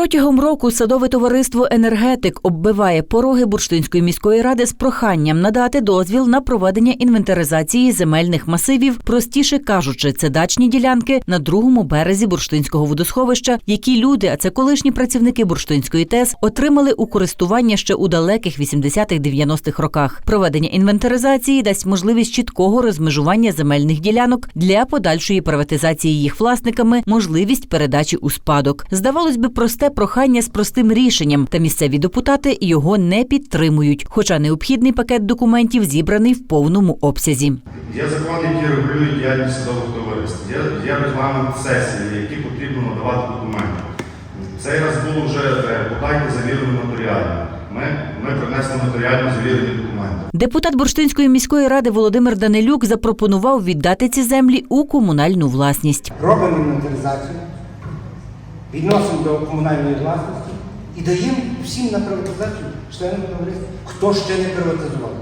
Протягом року садове товариство Енергетик оббиває пороги Бурштинської міської ради з проханням надати дозвіл на проведення інвентаризації земельних масивів, простіше кажучи, це дачні ділянки на другому березі бурштинського водосховища, які люди, а це колишні працівники бурштинської ТЕС, отримали у користування ще у далеких 80-х-90-х роках. Проведення інвентаризації дасть можливість чіткого розмежування земельних ділянок для подальшої приватизації їх власниками, можливість передачі у спадок. Здавалось би, просте прохання з простим рішенням, та місцеві депутати його не підтримують. Хоча необхідний пакет документів зібраний в повному обсязі. Є закони, які регулюють діяльність судових товариств. Є, регламент сесії, які потрібно надавати документи. Цей раз було вже е, подайте завірено нотаріально. Ми, ми принесли нотаріально завірені документи. Депутат Бурштинської міської ради Володимир Данилюк запропонував віддати ці землі у комунальну власність. робимо інвентаризацію, відносимо до комунальної власності і даємо всім на приватизацію членам товариства, хто ще не приватизував.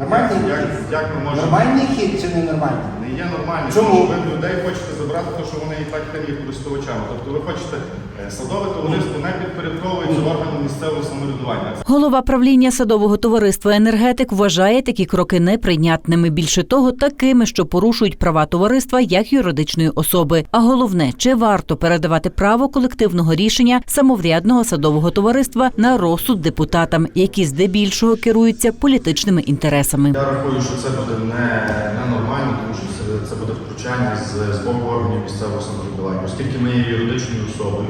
Нормальний Як, хід? як ми можемо? Нормальний хід чи ненормальний? Не є нормально, Чому? тому що ви людей хочете забрати, тому що вони і так там є користувачами. Тобто ви хочете е, садове товариство не підпорядковується органам місцевого самоврядування. Голова правління садового товариства енергетик вважає такі кроки неприйнятними. Більше того, такими, що порушують права товариства як юридичної особи. А головне, чи варто передавати право колективного рішення самоврядного садового товариства на розсуд депутатам, які здебільшого керуються політичними інтересами. Я рахую, що це буде не, нормально, тому що це, це буде втручання з, з боку органів місцевого самоврядування, оскільки ми є юридичною особою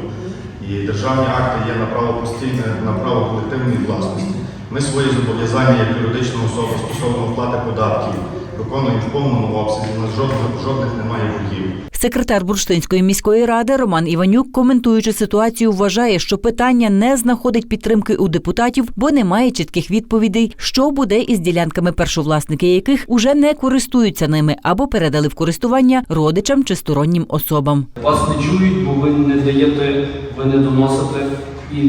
і державні акти є на право постійне, на право колективної власності. Ми свої зобов'язання як юридична особа стосовно оплати податків виконуємо в повному обсязі. У нас жодних, жодних немає боргів. Секретар Бурштинської міської ради Роман Іванюк, коментуючи ситуацію, вважає, що питання не знаходить підтримки у депутатів, бо немає чітких відповідей, що буде із ділянками, першовласники яких уже не користуються ними або передали в користування родичам чи стороннім особам. Вас не чують, бо ви не даєте, ви не доносите, і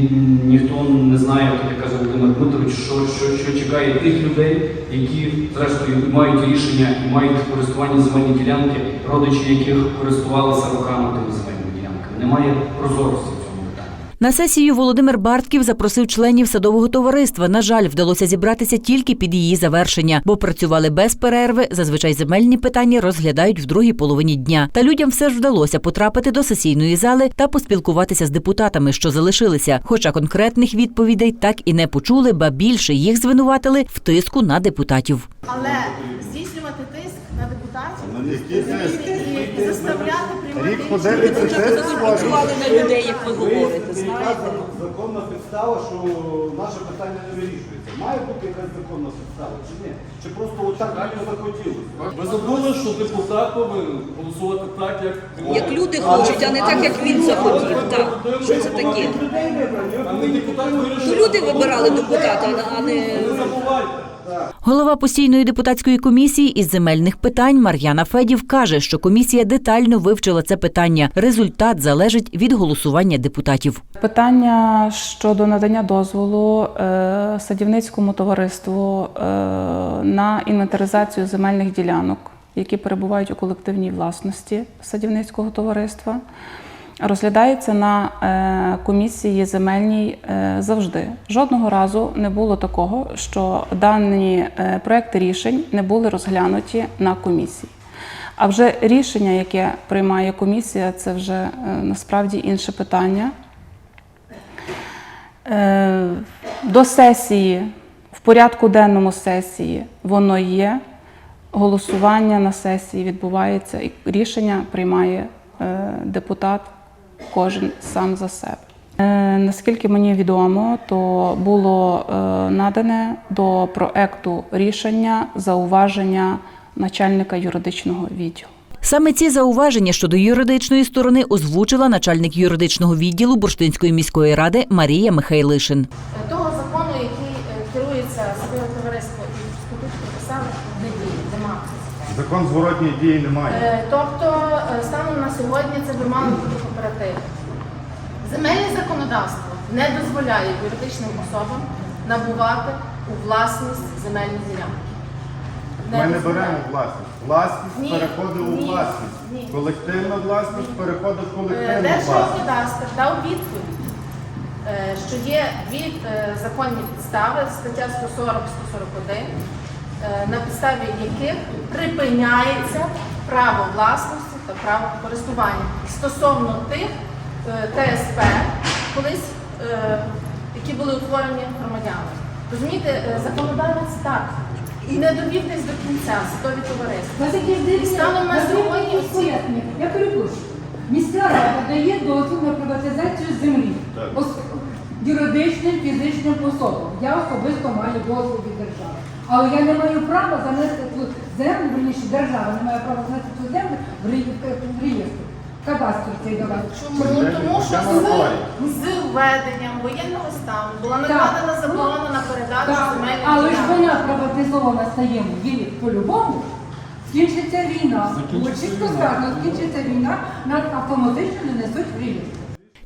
ніхто не знає, як казав Володимир Дмитрович, що, що, що чекає тих людей, які зрештою мають рішення і мають користування земельні ділянки, родичі яких користувалися руками тими земельними ділянками. Немає прозорості. На сесію Володимир Бартків запросив членів садового товариства. На жаль, вдалося зібратися тільки під її завершення, бо працювали без перерви. Зазвичай земельні питання розглядають в другій половині дня. Та людям все ж вдалося потрапити до сесійної зали та поспілкуватися з депутатами, що залишилися. Хоча конкретних відповідей так і не почули, ба більше їх звинуватили в тиску на депутатів. Але здійснювати тиск на депутатів Ну, і, заставляти Рік рішення. подивиться тест Працювали на людей, як ви говорите, знаєте. законна підстава, що наше питання не вирішується. Має бути якась законна підстава чи ні? Чи просто отак реально захотілося? Ви забули, що депутат повинен голосувати так, як Як люди хочуть, а не так, як він захотів. Так. Що це таке? а не депутат То вирішує. люди вибирали депутата, а не Не забувайте. Голова постійної депутатської комісії із земельних питань Мар'яна Федів каже, що комісія детально вивчила це питання. Результат залежить від голосування депутатів. Питання щодо надання дозволу е, садівницькому товариству е, на інвентаризацію земельних ділянок, які перебувають у колективній власності садівницького товариства, розглядається на е, комісії земельній е, завжди. Жодного разу не було такого, що дані е, проекти рішень не були розглянуті на комісії. А вже рішення, яке приймає комісія, це вже насправді інше питання. До сесії, в порядку денному сесії, воно є. Голосування на сесії відбувається, і рішення приймає депутат кожен сам за себе. Е, Наскільки мені відомо, то було е, надане до проекту рішення зауваження начальника юридичного відділу. Саме ці зауваження щодо юридичної сторони озвучила начальник юридичного відділу Бурштинської міської ради Марія Михайлишин. Того закону, який е, керується садове товариство і статут прописали, не діє, нема. Закон зворотньої дії немає. Е, Тобто, е, станом на сьогодні це би мало бути. Земельне законодавство не дозволяє юридичним особам набувати у власність земельні ділянки. Ми не дозволяє. беремо власність. Власність Ні, переходить у власність. ні. Колективна власність переходить в Е, колективну власність. Держгеокадастр дав відповідь, е, що є дві е, законні підстави, стаття 140-141, е, на підставі яких припиняється право власності та право користування стосовно тих е, ТСП, колись, е, які були утворені громадянами. Розумієте, е, законодавець так. І не довів десь до кінця садові товариства. Станом на сьогодні всі Я перепрошую. Міська рада дає дозвіл на приватизацію землі ос- юридичним фізичним особам. Я особисто маю дозвіл від держави. Але я не маю права занести цю землю, верніше держава не має права занести цю землю в ре- в реєстр. Кадастр цей давати. Чому? Тому що з, з введенням воєнного стану була накладена заборона на передачу Так, земельних але ж ділянок. вона приватизована стає її по-любому. Скінчиться війна. От чітко сказано, скінчиться війна, нас автоматично не несуть в реєстр.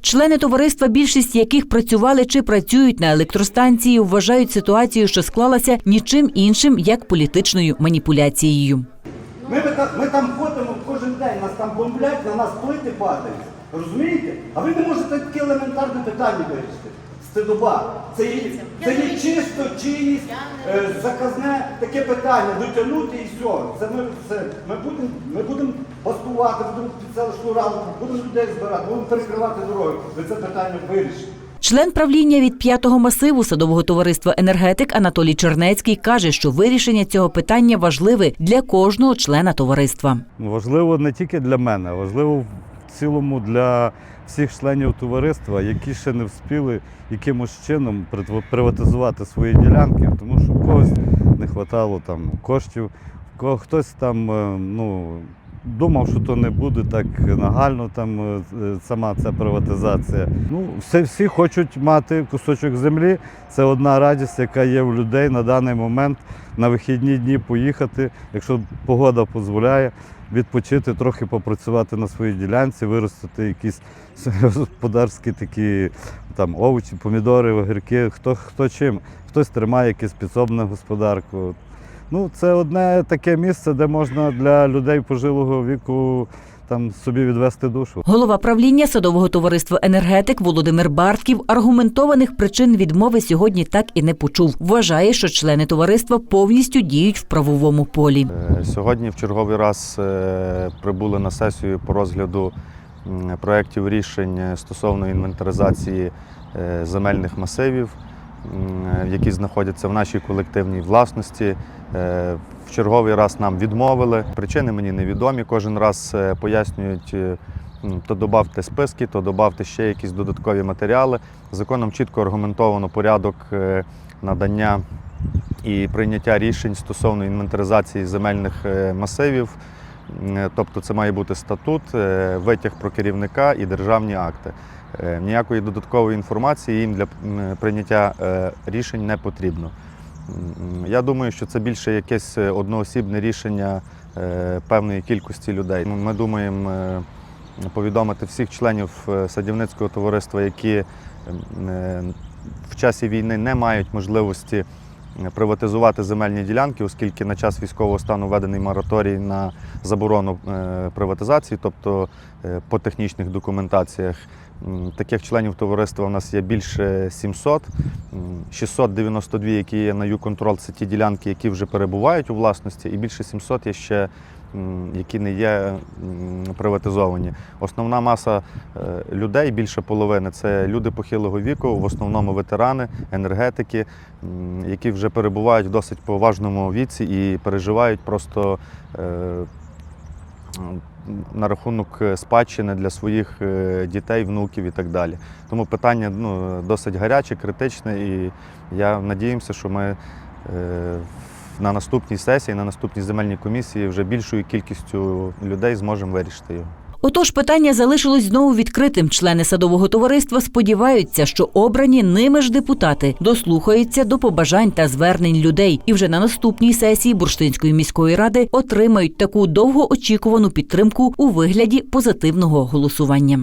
Члени товариства, більшість яких працювали чи працюють на електростанції, вважають ситуацію, що склалася нічим іншим як політичною маніпуляцією. Ми, ми там ходимо кожен день, нас там бомблять, на нас плити падають. Розумієте? А ви не можете таке елементарне питання вирішити. Стидоба. Це є, це є чисто чиїсь е, заказне таке питання, дотягнути і все. Це ми, це, ми будемо ми будем бастувати, будемо під селищну раду, будемо людей збирати, будемо перекривати дороги. Ви це питання вирішите. Член правління від п'ятого масиву садового товариства енергетик Анатолій Чернецький каже, що вирішення цього питання важливе для кожного члена товариства. Важливо не тільки для мене, важливо цілому для всіх членів товариства, які ще не встигли якимось чином приватизувати свої ділянки, тому що в когось не вистачало там коштів, хтось там е, ну, думав, що то не буде так нагально, там е, е, сама ця приватизація. Ну, всі, всі хочуть мати кусочок землі. Це одна радість, яка є в людей на даний момент на вихідні дні поїхати, якщо погода дозволяє, відпочити, трохи попрацювати на своїй ділянці, виростити якісь господарські такі там овочі, помідори, огірки, хто, хто чим. Хтось тримає якесь підсобне господарку. Ну, це одне таке місце, де можна для людей пожилого віку там собі відвести душу. Голова правління садового товариства енергетик Володимир Бартків аргументованих причин відмови сьогодні так і не почув. Вважає, що члени товариства повністю діють в правовому полі. Е, Сьогодні в черговий раз е, прибули на сесію по розгляду проєктів рішень стосовно інвентаризації е, земельних масивів, які знаходяться в нашій колективній власності. В черговий раз нам відмовили. Причини мені невідомі. Кожен раз е, пояснюють. е, То додавте списки, то додавте ще якісь додаткові матеріали. Законом чітко аргументовано порядок е, надання і прийняття рішень стосовно інвентаризації земельних масивів. Тобто це має бути статут, витяг про керівника і державні акти. Ніякої додаткової інформації їм для прийняття рішень не потрібно. Я думаю, що це більше якесь е, одноосібне рішення е, певної кількості людей. Ми думаємо е, повідомити всіх членів садівницького товариства, які в часі війни не мають можливості приватизувати земельні ділянки, оскільки на час військового стану введений мораторій на заборону приватизації, тобто по технічних документаціях. Таких членів товариства у нас є більше 700. 692, які є на Юконтрол, це ті ділянки, які вже перебувають у власності, і більше 700 є ще, які не є приватизовані. Основна маса е, людей, більше половини, це люди похилого віку, в основному ветерани, енергетики, які вже перебувають в досить поважному віці і переживають просто е, на рахунок е, спадщини для своїх е, дітей, внуків і так далі. Тому питання ну, досить гаряче, критичне, і я надіємося, що ми е, на наступній сесії, на наступній земельній комісії вже більшою кількістю людей зможемо вирішити його. Отож, питання залишилось знову відкритим. Члени садового товариства сподіваються, що обрані ними ж депутати дослухаються до побажань та звернень людей, і вже на наступній сесії Бурштинської міської ради отримають таку довгоочікувану підтримку у вигляді позитивного голосування.